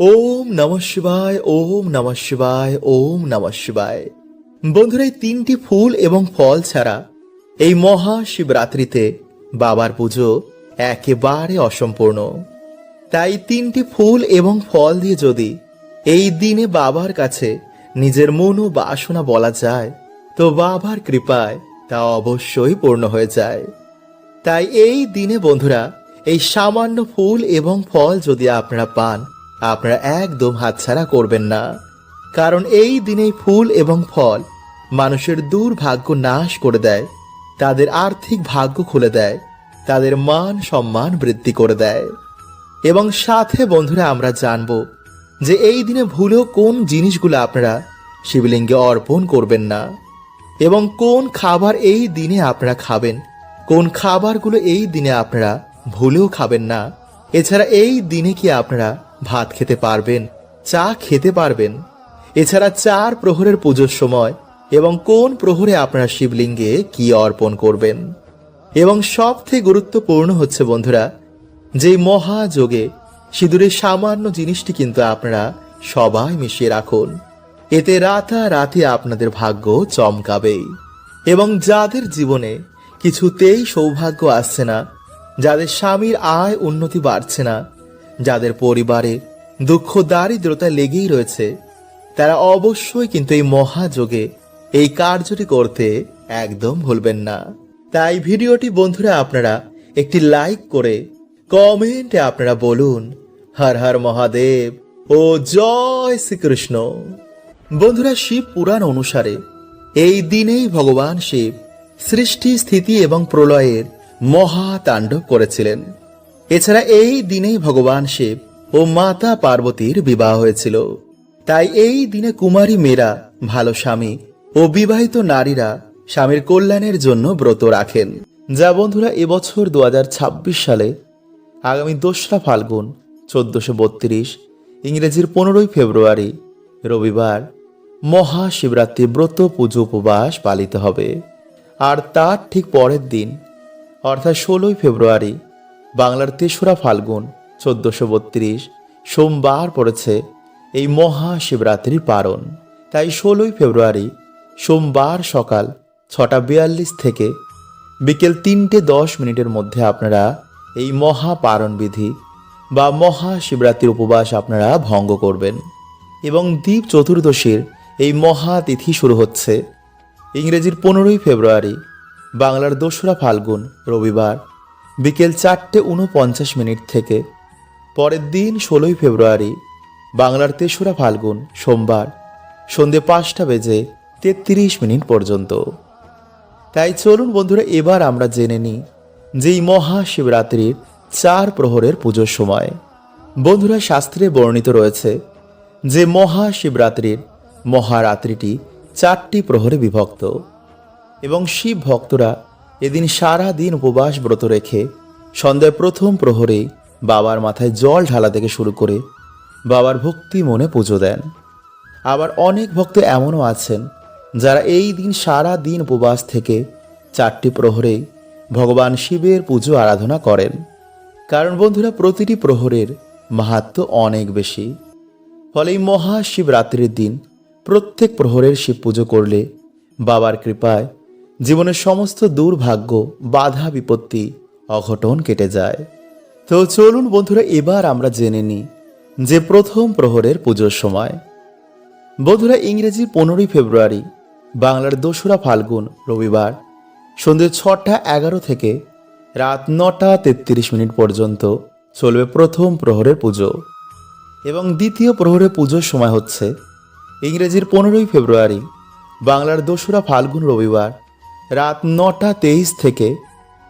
ওম নম শিবায়, ওম নম শিবায়, ওম নম শিবায়। বন্ধুরা, এই তিনটি ফুল এবং ফল ছাড়া এই মহা শিবরাত্রিতে বাবার পুজো একেবারে অসম্পূর্ণ। তাই তিনটি ফুল এবং ফল দিয়ে যদি এই দিনে বাবার কাছে নিজের মন ও বাসনা বলা যায়, তো বাবার কৃপায় তা অবশ্যই পূর্ণ হয়ে যায়। তাই এই দিনে বন্ধুরা, এই সামান্য ফুল এবং ফল যদি আপনারা পান আপনারা একদম হাতছাড়া করবেন না। কারণ এই দিনে ফুল এবং ফল মানুষের দুর্ভাগ্য নাশ করে দেয়, তাদের আর্থিক ভাগ্য খুলে দেয়, তাদের মান সম্মান বৃদ্ধি করে দেয়। এবং সাথে বন্ধুরা, আমরা জানব যে এই দিনে ভুলেও কোন জিনিসগুলো আপনারা শিবলিঙ্গে অর্পণ করবেন না। এবং কোন খাবার এই দিনে আপনারা খাবেন, কোন খাবারগুলো এই দিনে আপনারা ভুলেও খাবেন না। এছাড়া এই দিনে কি আপনারা ভাত খেতে পারবেন, চা খেতে পারবেন। এছাড়া চার প্রহরের পুজোর সময় এবং কোন প্রহরে আপনারা শিবলিঙ্গে কি অর্পণ করবেন? এবং সবথেকে গুরুত্বপূর্ণ হচ্ছে বন্ধুরা, যে মহাযোগে সিঁদুরের সামান্য জিনিসটি কিন্তু আপনারা সবাই মিশিয়ে রাখুন। এতে রাতারাতি আপনাদের ভাগ্য চমকাবেই এবং যাদের জীবনে কিছুতেই সৌভাগ্য আসছে না, যাদের স্বামীর আয় উন্নতি বাড়ছে না যাদের পরিবারে দুঃখ দারিদ্রতা লেগেই রয়েছে, তারা অবশ্যই কিন্তু এই মহাযোগে এই কার্যটি করতে একদম ভুলবেন না। তাই ভিডিওটি বন্ধুরা আপনারা একটি লাইক করে কমেন্টে আপনারা বলুন, হর হর মহাদেব ও জয় শ্রীকৃষ্ণ। বন্ধুরা শিব পুরাণ অনুসারে এই দিনেই ভগবান শিব সৃষ্টি, স্থিতি এবং প্রলয়ের মহা তাণ্ডব করেছিলেন। এছাড়া এই দিনেই ভগবান শিব ও মাতা পার্বতীর বিবাহ হয়েছিল। তাই এই দিনে কুমারী মেয়েরা ভালো স্বামী ও বিবাহিত নারীরা স্বামীর কল্যাণের জন্য ব্রত রাখেন। যা বন্ধুরা এবছর দু হাজার ছাব্বিশ সালে আগামী দোসরা ফাল্গুন চোদ্দশো বত্রিশ, ইংরেজির পনেরোই ফেব্রুয়ারি, রবিবার মহাশিবরাত্রি ব্রত পুজো উপবাস পালিত হবে। আর তার ঠিক পরের দিন, অর্থাৎ ষোলোই ফেব্রুয়ারি বাংলার তেসরা ফাল্গুন, চোদ্দশো বত্রিশ, সোমবার পড়েছে এই মহাশিবরাত্রির পারণ। তাই ষোলোই ফেব্রুয়ারি, সোমবার সকাল ছটা বিয়াল্লিশ থেকে বিকেল তিনটে দশ মিনিটের মধ্যে আপনারা এই মহা পারণ বিধি বা মহাশিবরাত্রির উপবাস আপনারা ভঙ্গ করবেন। এবং দ্বীপ চতুর্দশীর এই মহা তিথি শুরু হচ্ছে ইংরেজির পনেরোই ফেব্রুয়ারি, বাংলার দোসরা ফাল্গুন, রবিবার। বিকেল চারটে উনপঞ্চাশ মিনিট থেকে পরের দিন ষোলোই ফেব্রুয়ারি, বাংলার তেসরা ফাল্গুন, সোমবার, সন্ধে পাঁচটা বেজে তেত্রিশ মিনিট পর্যন্ত। তাই চলুন বন্ধুরা, এবার আমরা জেনে নিই যে এই মহাশিবরাত্রির চার প্রহরের পুজোর সময়। বন্ধুরা, শাস্ত্রে বর্ণিত রয়েছে যে মহাশিবরাত্রির মহারাত্রিটি চারটি প্রহরে বিভক্ত এবং শিব ভক্তরা এদিন সারা দিন উপবাস ব্রত রেখে সন্ধ্যায় প্রথম প্রহরেই বাবার মাথায় জল ঢালা থেকে শুরু করে বাবার ভক্তি মনে পুজো দেন। আবার অনেক ভক্ত এমনও আছেন যারা এই দিন সারা দিন উপবাস থেকে চারটি প্রহরে ভগবান শিবের পুজো আরাধনা করেন। কারণ বন্ধুরা, প্রতিটি প্রহরের মাহাত্ম অনেক বেশি। ফলে এই মহাশিবরাত্রির দিন প্রত্যেক প্রহরের শিব পুজো করলে বাবার কৃপায় জীবনের সমস্ত দুর্ভাগ্য, বাধা, বিপত্তি অঘটন কেটে যায়। তো চলুন বন্ধুরা, এবার আমরা জেনে নিই যে প্রথম প্রহরের পুজোর সময়। বন্ধুরা, ইংরেজি পনেরোই ফেব্রুয়ারি, বাংলার দোসরা ফাল্গুন, রবিবার সন্ধ্যে ছটা এগারো থেকে রাত নটা তেত্রিশ মিনিট পর্যন্ত চলবে প্রথম প্রহরের পুজো। এবং দ্বিতীয় প্রহরের পুজোর সময় হচ্ছে ইংরেজির পনেরোই ফেব্রুয়ারি, বাংলার দোসরা ফাল্গুন, রবিবার রাত নটা তেইশ থেকে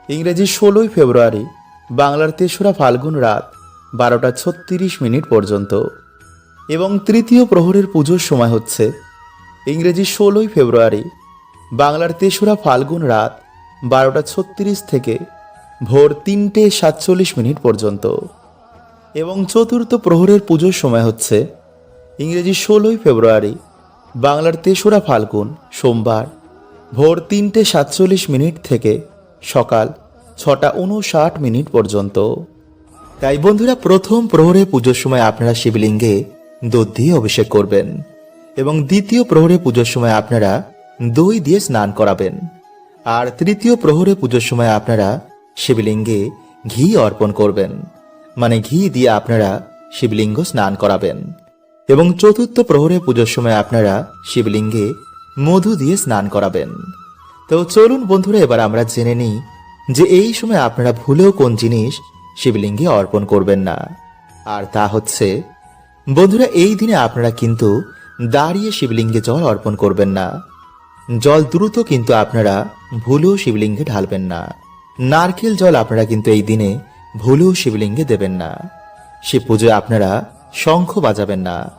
ইংরেজি ষোলোই ফেব্রুয়ারি, বাংলার তেসরা ফাল্গুন রাত বারোটা ছত্রিশ মিনিট পর্যন্ত। এবং তৃতীয় প্রহরের পুজোর সময় হচ্ছে ইংরেজি ষোলোই ফেব্রুয়ারি, বাংলার তেসরা ফাল্গুন রাত বারোটা ছত্রিশ থেকে ভোর তিনটে সাতচল্লিশ মিনিট পর্যন্ত। এবং চতুর্থ প্রহরের পুজোর সময় হচ্ছে ইংরেজি ষোলোই ফেব্রুয়ারি, বাংলার তেসরা ফাল্গুন সোমবার। ভোর তিনটে সাতচল্লিশ মিনিট থেকে সকাল ছটা উনষাট মিনিট পর্যন্ত। তাই বন্ধুরা, প্রথম প্রহরে পুজোর সময় আপনারা শিবলিঙ্গে দুধ দিয়ে অভিষেক করবেন এবং দ্বিতীয় প্রহরে পুজোর সময় আপনারা দই দিয়ে স্নান করাবেন। আর তৃতীয় প্রহরে পুজোর সময় আপনারা শিবলিঙ্গে ঘি অর্পণ করবেন। মানে ঘি দিয়ে আপনারা শিবলিঙ্গ স্নান করাবেন। এবং চতুর্থ প্রহরে পুজোর সময় আপনারা শিবলিঙ্গে মধু দিয়ে স্নান করাবেন। তো চলুন বন্ধুরা, এবার আমরা জেনে নিই যে এই সময় আপনারা ভুলেও কোন জিনিস শিবলিঙ্গে অর্পণ করবেন না। আর তা হচ্ছে, বন্ধুরা, এই দিনে আপনারা কিন্তু দাঁড়িয়ে শিবলিঙ্গে জল অর্পণ করবেন না। জল দ্রুত কিন্তু আপনারা ভুলেও শিবলিঙ্গে ঢালবেন না। নারকেল জল আপনারা কিন্তু এই দিনে ভুলেও শিবলিঙ্গে দেবেন না। শিব পুজোয় আপনারা শঙ্খ বাজাবেন না।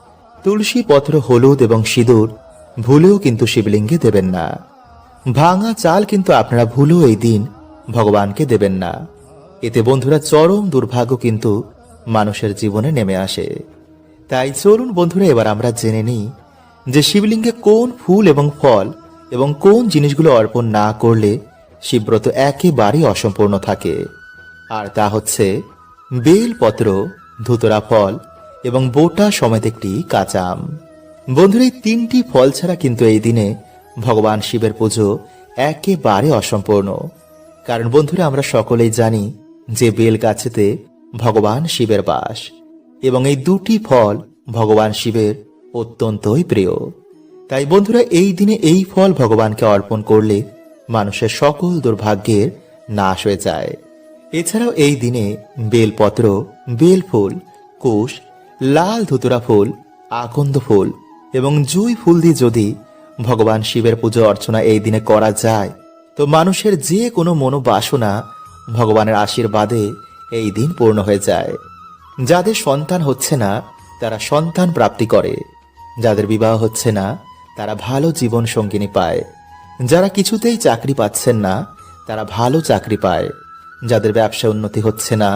তুলসী পত্র, হলুদ এবং সিঁদুর ভুলেও কিন্তু শিবলিঙ্গে দেবেন না। ভাঙা চাল কিন্তু আপনারা ভুলেও এই দিন ভগবানকে দেবেন না। এতে বন্ধুরা চরম দুর্ভাগ্য কিন্তু মানুষের জীবনে নেমে আসে। তাই চলুন বন্ধুরা, এবার আমরা জেনে নিই যে শিবলিঙ্গে কোন ফুল এবং ফল এবং কোন জিনিসগুলো অর্পণ না করলে শিবব্রত একেবারেই অসম্পূর্ণ থাকে। আর তা হচ্ছে বেলপত্র, ধুতরা ফল এবং বোটা সমেত একটি কাঁচা আম। বন্ধুরা এই তিনটি ফল ছাড়া কিন্তু এই দিনে ভগবান শিবের পুজো একেবারে অসম্পূর্ণ। কারণ বন্ধুরা, আমরা সকলেই জানি যে বেল গাছেতে ভগবান শিবের বাস এবং এই দুটি ফল ভগবান শিবের অত্যন্তই প্রিয়। তাই বন্ধুরা, এই দিনে এই ফল ভগবানকে অর্পণ করলে মানুষের সকল দুর্ভাগ্যের নাশ হয়ে যায়। এছাড়াও এই দিনে বেলপত্র, বেলফুল কুশ লাল ধুতুরা ফুল, আকন্দ ফুল এবং জুই ফুল দিয়ে যদি ভগবান শিবের পুজো অর্চনা এই দিনে করা যায়, তো মানুষের যে কোনো মনোবাসনা ভগবানের আশীর্বাদে এই দিন পূর্ণ হয়ে যায়। যাদের সন্তান হচ্ছে না, তারা সন্তান প্রাপ্তি করে। যাদের বিবাহ হচ্ছে না, তারা ভালো জীবন সঙ্গিনী পায়। যারা কিছুতেই চাকরি পাচ্ছেন না, তারা ভালো চাকরি পায়। যাদের ব্যবসায় উন্নতি হচ্ছে না,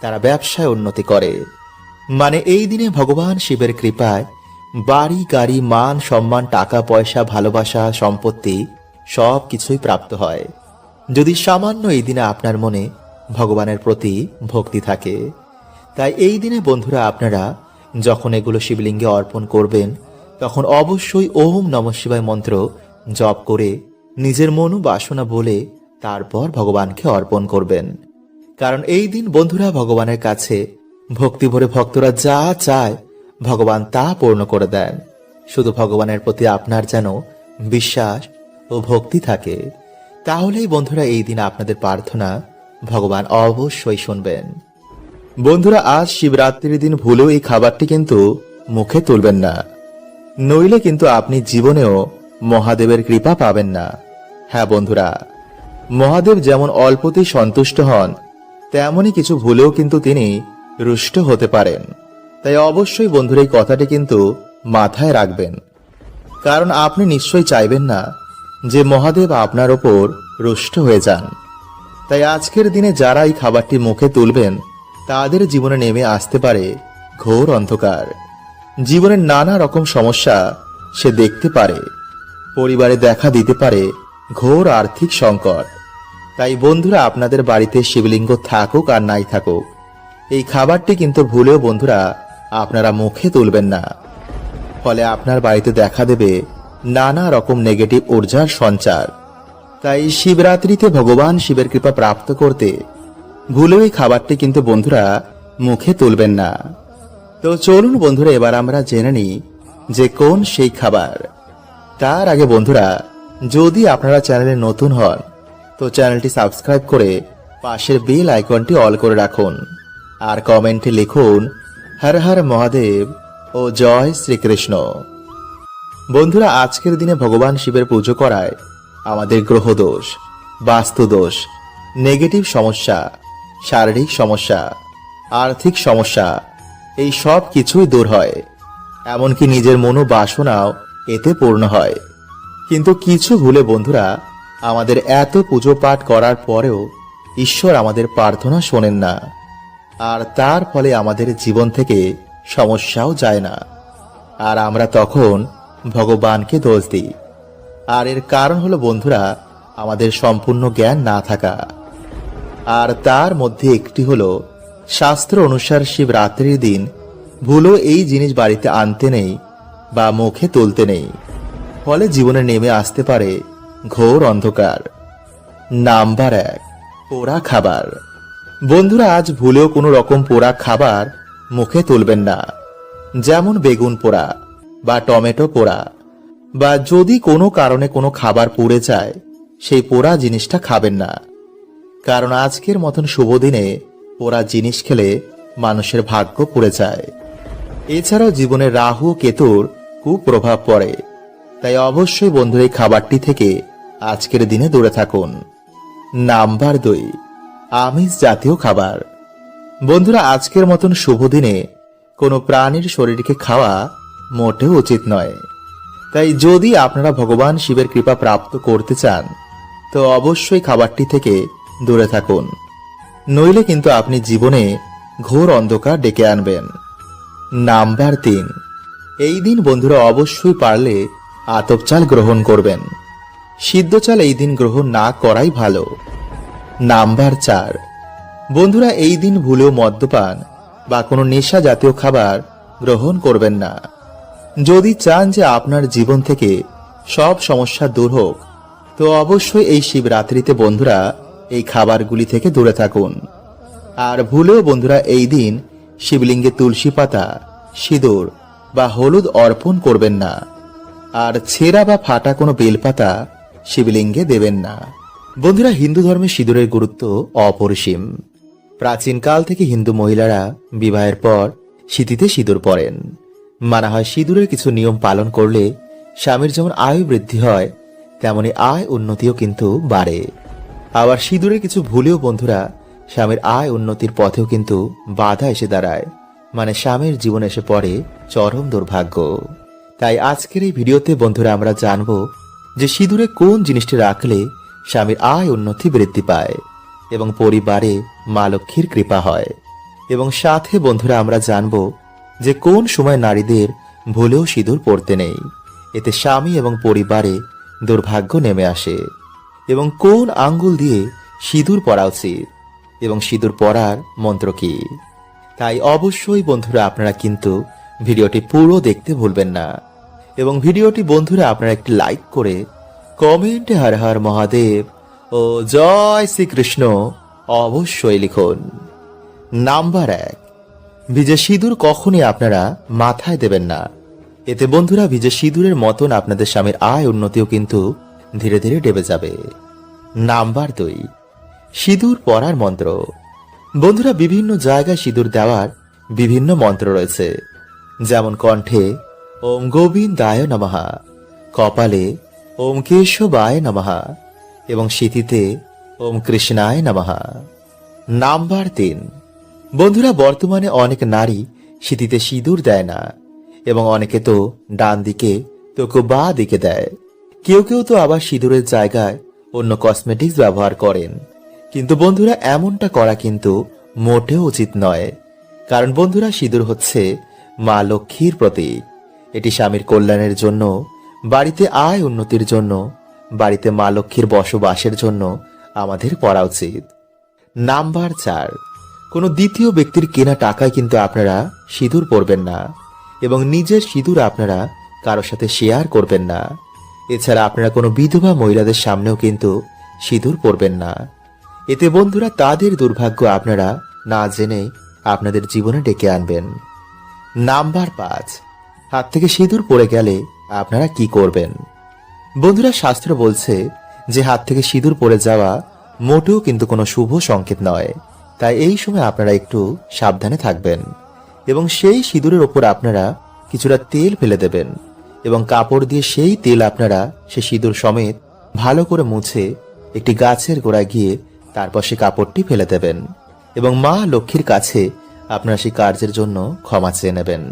তারা ব্যবসায় উন্নতি করে। মানে এই দিনে ভগবান শিবের কৃপায় বাড়ি, গাড়ি, মান, সম্মান, টাকা, পয়সা, ভালোবাসা, সম্পত্তি সব কিছুই প্রাপ্ত হয়। যদি সামান্য এই দিনে আপনার মনে ভগবানের প্রতি ভক্তি থাকে, তাই এই দিনে বন্ধুরা আপনারা যখন এগুলো শিবলিঙ্গে অর্পণ করবেন, তখন অবশ্যই ওম নম শিবায় মন্ত্র জপ করে নিজের মনু বাসনা বলে তারপর ভগবানকে অর্পণ করবেন। কারণ এই দিন বন্ধুরা ভগবানের কাছে ভক্তি ভরে ভক্তরা যা চায় ভগবান তা পূর্ণ করে দেন। শুধু ভগবানের প্রতি আপনার যেন বিশ্বাস ও ভক্তি থাকে, তাহলেই বন্ধুরা এই দিন আপনাদের প্রার্থনা ভগবান অবশ্যই শুনবেন। বন্ধুরা, আজ শিবরাত্রির দিন ভুলেও এই খাবারটি কিন্তু মুখে তুলবেন না। নইলে কিন্তু আপনি জীবনেও মহাদেবের কৃপা পাবেন না। হ্যাঁ বন্ধুরা, মহাদেব যেমন অল্পতেই সন্তুষ্ট হন তেমনই কিছু ভুলেও কিন্তু তিনি রুষ্ট হতে পারেন। তাই অবশ্যই বন্ধুর এই কথাটি কিন্তু মাথায় রাখবেন। কারণ আপনি নিশ্চয়ই চাইবেন না যে মহাদেব আপনার ওপর রুষ্ট হয়ে যান। তাই আজকের দিনে যারা এই খাবারটি মুখে তুলবেন, তাদের জীবনে নেমে আসতে পারে ঘোর অন্ধকার। জীবনের নানা রকম সমস্যা সে দেখতে পারে, পরিবারে দেখা দিতে পারে ঘোর আর্থিক সংকট। তাই বন্ধুরা, আপনাদের বাড়িতে শিবলিঙ্গ থাকুক আর নাই থাকুক, এই খাবারটি কিন্তু ভুলেও বন্ধুরা আপনারা মুখে তুলবেন না। ফলে আপনার বাড়িতে দেখা দেবে নানা রকম নেগেটিভ ঊর্জার সঞ্চার। তাই শিবরাত্রিতে ভগবান শিবের কৃপা প্রাপ্ত করতে ভুলেও খাবারটি কিন্তু বন্ধুরা মুখে তুলবেন না। তো চলুন বন্ধুরা, এবার আমরা জেনে নিই যে কোন সেই খাবার। তার আগে বন্ধুরা, যদি আপনারা চ্যানেলে নতুন হন, তো চ্যানেলটি সাবস্ক্রাইব করে পাশের বেল আইকনটি অল করে রাখুন। আর কমেন্টে লিখুন হর হর মহাদেব ও জয় শ্রীকৃষ্ণ। বন্ধুরা, আজকের দিনে ভগবান শিবের পুজো করায় আমাদের গ্রহদোষ বাস্তুদোষ নেগেটিভ সমস্যা, শারীরিক সমস্যা, আর্থিক সমস্যা, এই সব কিছুই দূর হয়। এমনকি নিজের মনোবাসনাও এতে পূর্ণ হয়। কিন্তু কিছু ভুলে বন্ধুরা, আমাদের এত পুজো পাঠ করার পরেও ঈশ্বর আমাদের প্রার্থনা শোনেন না। আর তার ফলে আমাদের জীবন থেকে সমস্যাও যায় না। আর আমরা তখন ভগবানকে দোষ দিই। আর এর কারণ হলো বন্ধুরা, আমাদের সম্পূর্ণ জ্ঞান না থাকা। আর তার মধ্যে একটি হলো, শাস্ত্র অনুসার শিবরাত্রির দিন ভুলও এই জিনিস বাড়িতে আনতে নেই বা মুখে তুলতে নেই। ফলে জীবনে নেমে আসতে পারে ঘোর অন্ধকার। নাম্বার এক, পোড়া খাবার। বন্ধুরা, আজ ভুলেও কোনো রকম পোড়া খাবার মুখে তুলবেন না। যেমন বেগুন পোড়া বা টমেটো পোড়া বা যদি কোনো কারণে কোনো খাবার পুড়ে যায়, সেই পোড়া জিনিসটা খাবেন না। কারণ আজকের মতন শুভ দিনে পোড়া জিনিস খেলে মানুষের ভাগ্য পুড়ে যায়। এছাড়াও জীবনে রাহু কেতুর কুপ্রভাব পড়ে। তাই অবশ্যই বন্ধুর, এই খাবারটি থেকে আজকের দিনে দূরে থাকুন। নাম্বার দুই। আমিষ জাতীয় খাবার। বন্ধুরা, আজকের মতন শুভ দিনে কোনো প্রাণীর শরীরকে খাওয়া মোটেও উচিত নয়। তাই যদি আপনারা ভগবান শিবের কৃপা প্রাপ্ত করতে চান, তো অবশ্যই খাবারটি থেকে দূরে থাকুন। নইলে কিন্তু আপনি জীবনে ঘোর অন্ধকার ডেকে আনবেন। নাম্বার তিন এই দিন বন্ধুরা অবশ্যই পারলে আতপ চাল গ্রহণ করবেন। সিদ্ধ চাল এই দিন গ্রহণ না করাই ভালো। নাম্বার চার। বন্ধুরা, এই দিন ভুলেও মদ্যপান বা কোনো নেশা জাতীয় খাবার গ্রহণ করবেন না। যদি চান যে আপনার জীবন থেকে সব সমস্যা দূর হোক, তো অবশ্যই এই শিবরাত্রিতে বন্ধুরা এই খাবারগুলি থেকে দূরে থাকুন। আর ভুলেও বন্ধুরা, এই দিন শিবলিঙ্গে তুলসী পাতা, সিঁদুর বা হলুদ অর্পণ করবেন না। আর ছেঁড়া বা ফাটা কোনো বেলপাতা শিবলিঙ্গে দেবেন না। বন্ধুরা, হিন্দু ধর্মে সিঁদুরের গুরুত্ব অপরিসীম। প্রাচীনকাল থেকে হিন্দু মহিলারা বিবাহের পর শীতিতে সিঁদুর পরেন। মানা হয় সিঁদুরের কিছু নিয়ম পালন করলে স্বামীর যেমন আয়ু বৃদ্ধি হয়, তেমনি আয় উন্নতিও কিন্তু বাড়ে। আবার সিঁদুরের কিছু ভুলেও বন্ধুরা, স্বামীর আয় উন্নতির পথেও কিন্তু বাধা এসে দাঁড়ায়। মানে স্বামীর জীবন এসে পড়ে চরম দুর্ভাগ্য। তাই আজকের এই ভিডিওতে বন্ধুরা আমরা জানব যে সিঁদুরে কোন জিনিসটি রাখলে স্বামীর আয় উন্নতি বৃদ্ধি পায় এবং পরিবারে মা লক্ষ্মীর কৃপা হয়। এবং সাথে বন্ধুরা, আমরা জানব যে কোন সময় নারীদের ভুলেও সিঁদুর পড়তে নেই। এতে স্বামী এবং পরিবারে দুর্ভাগ্য নেমে আসে। এবং কোন আঙ্গুল দিয়ে সিঁদুর পরা উচিত? এবং সিঁদুর পরার মন্ত্র কি? তাই অবশ্যই বন্ধুরা, আপনারা কিন্তু ভিডিওটি পুরো দেখতে ভুলবেন না। এবং ভিডিওটি বন্ধুরা, আপনারা একটি লাইক করে কমেন্টে হর হর মহাদেব ও জয় শ্রীকৃষ্ণ অবশ্যই লিখুন। নাম্বার এক, ভিজে সিঁদুর কখনই আপনারা মাথায় দেবেন না। এতে বন্ধুরা, ভিজে সিঁদুরের মতন আপনাদের স্বামীর আয় উন্নতিও কিন্তু ধীরে ধীরে ডেবে যাবে। নাম্বার দুই, সিঁদুর পরার মন্ত্র। বন্ধুরা, বিভিন্ন জায়গায় সিঁদুর দেওয়ার বিভিন্ন মন্ত্র রয়েছে। যেমন কণ্ঠে, ওম গোবিন্দায় নমহা কপালে ওম কেশবায় নমহা এবং শীতিতে ওম কৃষ্ণায় নমহা নাম্বার তিন। বন্ধুরা, বর্তমানে অনেক নারী শীতিতে সিঁদুর দেয় না, এবং অনেকে তো ডান দিকে, তো কেউ বা দিকে দেয়। কেউ কেউ তো আবার সিঁদুরের জায়গায় অন্য কসমেটিক্স ব্যবহার করেন। কিন্তু বন্ধুরা, এমনটা করা কিন্তু মোটেও উচিত নয়। কারণ বন্ধুরা, সিঁদুর হচ্ছে মা লক্ষ্মীর প্রতীক। এটি স্বামীর কল্যাণের জন্য বাড়িতে আয় উন্নতির জন্য, বাড়িতে মা লক্ষ্মীর বসবাসের জন্য আমাদের পড়া উচিত। নাম্বার চার, কোনো দ্বিতীয় ব্যক্তির কেনা টাকায় কিন্তু আপনারা সিঁদুর পরবেন না এবং নিজের সিঁদুর আপনারা কারোর সাথে শেয়ার করবেন না। এছাড়া আপনারা কোনো বিধবা মহিলাদের সামনেও কিন্তু সিঁদুর পরবেন না। এতে বন্ধুরা তাদের দুর্ভাগ্য আপনারা না জেনে আপনাদের জীবনে ডেকে আনবেন। নাম্বার পাঁচ, হাত থেকে সিঁদুর পড়ে গেলে আপনারা কি করবেন? বন্ধুরা, শাস্ত্র বলছে যে হাত থেকে সিঁদুর পড়ে যাওয়া মোটেও কিন্তু কোনো শুভ সংকেত নয়। তাই এই সময় আপনারা একটু সাবধানে থাকবেন এবং সেই সিঁদুরের ওপর আপনারা কিছুটা তেল ফেলে দেবেন এবং কাপড় দিয়ে সেই তেল আপনারা সে সিঁদুর সমেত ভালো করে মুছে একটি গাছের গোড়ায় গিয়ে তারপর সে কাপড়টি ফেলে দেবেন এবং মা লক্ষ্মীর কাছে আপনারা সেই কার্যের জন্য ক্ষমা চেয়ে নেবেন।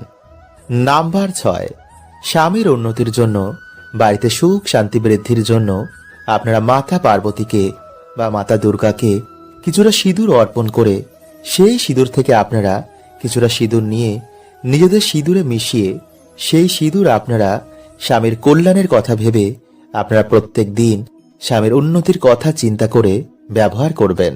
নাম্বার ছয় স্বামীর উন্নতির জন্য, বাড়িতে সুখ শান্তি বৃদ্ধির জন্য আপনারা মাতা পার্বতীকে বা মাতা দুর্গাকে কিছুটা সিঁদুর অর্পণ করে, সেই সিঁদুর থেকে আপনারা কিছুটা সিঁদুর নিয়ে, নিজেদের সিঁদুরে মিশিয়ে, সেই সিঁদুর আপনারা স্বামীর কল্যাণের কথা ভেবে আপনারা প্রত্যেক দিন স্বামীর উন্নতির কথা চিন্তা করে ব্যবহার করবেন।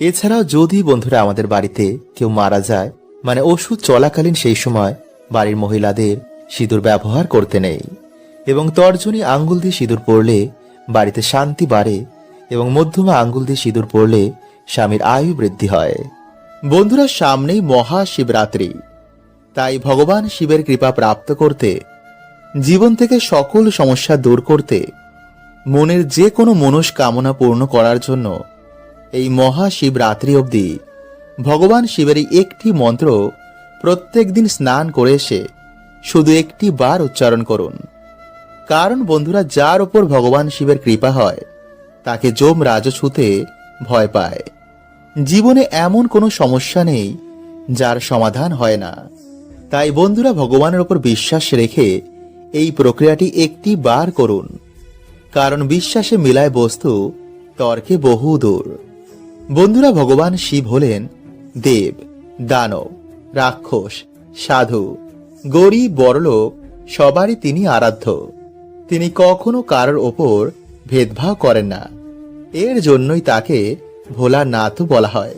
এছাড়াও যদি বন্ধুরা আমাদের বাড়িতে কেউ মারা যায় মানে ওষুধ চলাকালীন সেই সময় বাড়ির মহিলাদের সিঁদুর ব্যবহার করতে নেই, এবং তর্জনী আঙ্গুল দিয়ে সিঁদুর পরলে বাড়িতে শান্তি বাড়ে, এবং মধ্যমা আঙ্গুল দিয়ে সিঁদুর পরলে স্বামীর আয়ু বৃদ্ধি হয়। বন্ধুরা, সামনেই মহাশিবরাত্রি। তাই ভগবান শিবের কৃপা প্রাপ্ত করতে, জীবন থেকে সকল সমস্যা দূর করতে, মনের যে কোনো মনস্কামনা পূর্ণ করার জন্য এই মহাশিবরাত্রি অবধি ভগবান শিবের একটি মন্ত্র প্রত্যেক দিন স্নান করে এসে শুধু একটি বার উচ্চারণ করুন। কারণ বন্ধুরা, যার ওপর ভগবান শিবের কৃপা হয়, তাকে যম রাজ ছুতে ভয় পায়। জীবনে এমন কোনো সমস্যা নেই যার সমাধান হয় না। তাই বন্ধুরা, ভগবানের ওপর বিশ্বাস রেখে এই প্রক্রিয়াটি একটি বার করুন। কারণ বিশ্বাসে মিলায় বস্তু, তর্কে বহু দূর। বন্ধুরা, ভগবান শিব হলেন দেব, দানব, রাক্ষস, সাধু গরিব বড়লোক, সবারই তিনি আরাধ্য। তিনি কখনো কারোর ওপর ভেদভাব করেন না। এর জন্যই তাকে ভোলানাথও বলা হয়।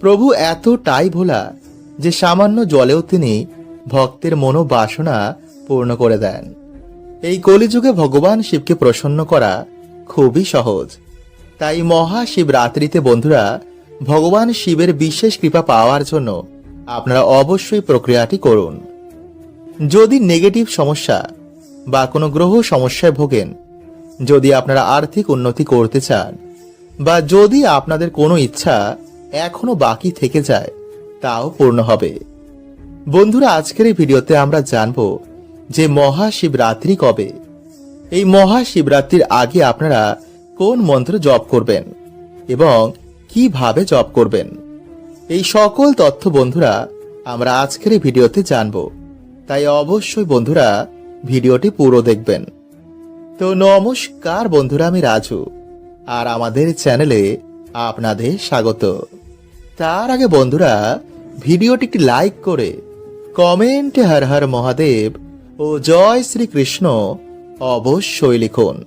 প্রভু এতটাই ভোলা যে সামান্য জলেও তিনি ভক্তের মনোবাসনা পূর্ণ করে দেন। এই কলিযুগে ভগবান শিবকে প্রসন্ন করা খুবই সহজ। তাই মহাশিবরাত্রিতে বন্ধুরা, ভগবান শিবের বিশেষ কৃপা পাওয়ার জন্য আপনারা অবশ্যই প্রক্রিয়াটি করুন। যদি নেগেটিভ সমস্যা বা কোনো গ্রহ সমস্যায় ভোগেন, যদি আপনারা আর্থিক উন্নতি করতে চান বা যদি আপনাদের কোনো ইচ্ছা এখনও বাকি থেকে যায়, তাও পূর্ণ হবে। বন্ধুরা, আজকের এই ভিডিওতে আমরা জানব যে মহাশিবরাত্রি কবে। এই মহাশিবরাত্রির আগে আপনারা কোন মন্ত্র জপ করবেন এবং কীভাবে জপ করবেন, এই সকল তথ্য বন্ধুরা আমরা আজকের এই ভিডিওতে জানব। তাই অবশ্যই বন্ধুরা ভিডিওটি পুরো দেখবেন। তো নমস্কার বন্ধুরা, আমি রাজু, আর আমাদের চ্যানেলে আপনাদের স্বাগত। তার আগে বন্ধুরা, ভিডিওটি একটি লাইক করে কমেন্টে হর হর মহাদেব ও জয় শ্রীকৃষ্ণ অবশ্যই লিখুন।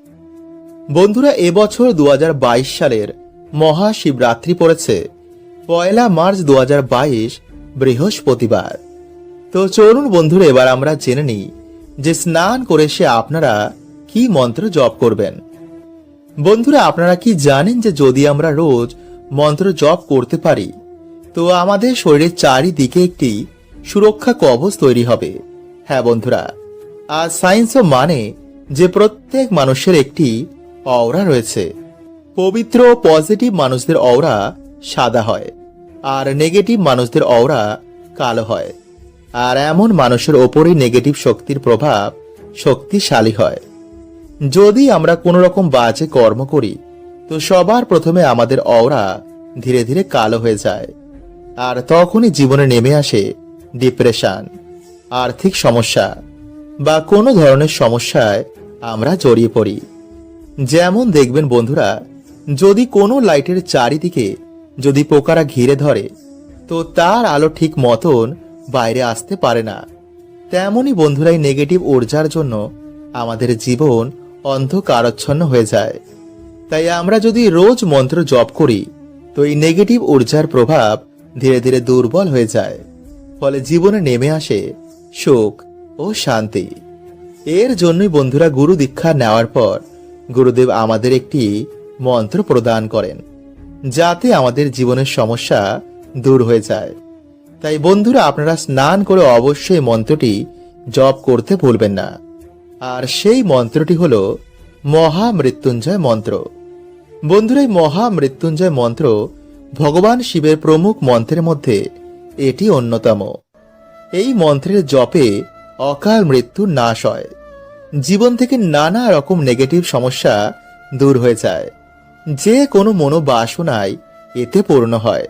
বন্ধুরা, এবছর দু হাজার বাইশ সালের মহাশিবরাত্রি পড়েছে। পয়লা মার্চ দু হাজার বাইশ, বৃহস্পতিবার। তো চলুন বন্ধুরা, এবার আমরা জেনে নিই যে স্নান করে সে আপনারা কি মন্ত্র জপ করবেন। বন্ধুরা, আপনারা কি জানেন যে যদি আমরা রোজ মন্ত্র জপ করতে পারি, তো আমাদের শরীরের চারিদিকে একটি সুরক্ষা কবচ তৈরি হবে। হ্যাঁ বন্ধুরা, আর সায়েন্সও মানে যে প্রত্যেক মানুষের একটি অওরা রয়েছে। পবিত্র পজিটিভ মানুষদের অওরা সাদা হয়, আর নেগেটিভ মানুষদের অওরা কালো হয়। আর এমন মানুষের ওপরই নেগেটিভ শক্তির প্রভাব শক্তিশালী হয়। যদি আমরা কোনো রকম বাজে কর্ম করি, তো সবার প্রথমে আমাদের অওরা ধীরে ধীরে কালো হয়ে যায় আর তখনই জীবনে নেমে আসে ডিপ্রেশন আর্থিক সমস্যা বা কোনো ধরনের সমস্যায় আমরা জড়িয়ে পড়ি। যেমন দেখবেন বন্ধুরা, যদি কোনো লাইটের চারিদিকে যদি পোকারা ঘিরে ধরে, তো তার আলো ঠিক মতন বাইরে আসতে পারে না। তেমনই বন্ধুরাই নেগেটিভ ঊর্জার জন্য আমাদের জীবন অন্ধকারচ্ছন্ন হয়ে যায়। তাই আমরা যদি রোজ মন্ত্র জপ করি, তো এই নেগেটিভ ঊর্জার প্রভাব ধীরে ধীরে দুর্বল হয়ে যায়। ফলে জীবনে নেমে আসে সুখ ও শান্তি। এর জন্যই বন্ধুরা গুরু দীক্ষা নেওয়ার পর গুরুদেব আমাদের একটি মন্ত্র প্রদান করেন, যাতে আমাদের জীবনের সমস্যা দূর হয়ে যায়। তাই বন্ধুরা আপনারা স্নান করে অবশ্যই মন্ত্রটি জপ করতে ভুলবেন না। আর সেই মন্ত্রটি হল মহামৃত্যুঞ্জয় মন্ত্র। বন্ধুরা, এই মহামৃত্যুঞ্জয় মন্ত্র ভগবান শিবের প্রমুখ মন্ত্রের মধ্যে এটি অন্যতম। এই মন্ত্রের জপে অকাল মৃত্যু নাশ হয়। জীবন থেকে নানা রকম নেগেটিভ সমস্যা দূর হয়ে যায়। যে কোনো মনোবাসনায় এতে পূর্ণ হয়।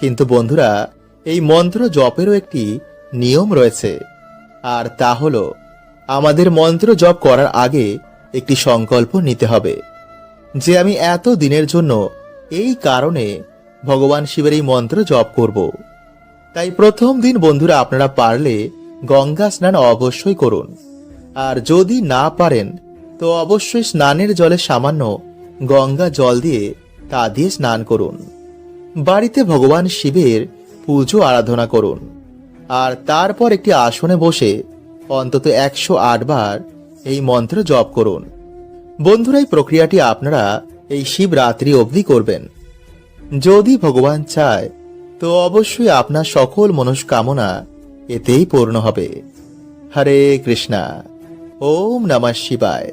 কিন্তু বন্ধুরা এই মন্ত্র জপেরও একটি নিয়ম রয়েছে। আর তা হল, আমাদের মন্ত্র জপ করার আগে একটি সংকল্প নিতে হবে, যে আমি এত দিনের জন্য এই কারণে ভগবান শিবের এই মন্ত্র জপ করব। তাই প্রথম দিন বন্ধুরা আপনারা পারলে গঙ্গা স্নান অবশ্যই করুন। আর যদি না পারেন, তো অবশ্যই স্নানের জলে সামান্য গঙ্গা জল দিয়ে তা দিয়ে স্নান করুন। বাড়িতে ভগবান শিবের পুজো আরাধনা করুন। আর তারপর একটি আসনে বসে অন্তত একশো আট বার এই মন্ত্র জপ করুন। বন্ধুরা, এই প্রক্রিয়াটি আপনারা এই শিবরাত্রি অবধি করবেন। যদি ভগবান চায়, তো অবশ্যই আপনার সকল মনস্কামনা এতেই পূর্ণ হবে। হরে কৃষ্ণা, ওম নমঃ শিবায়।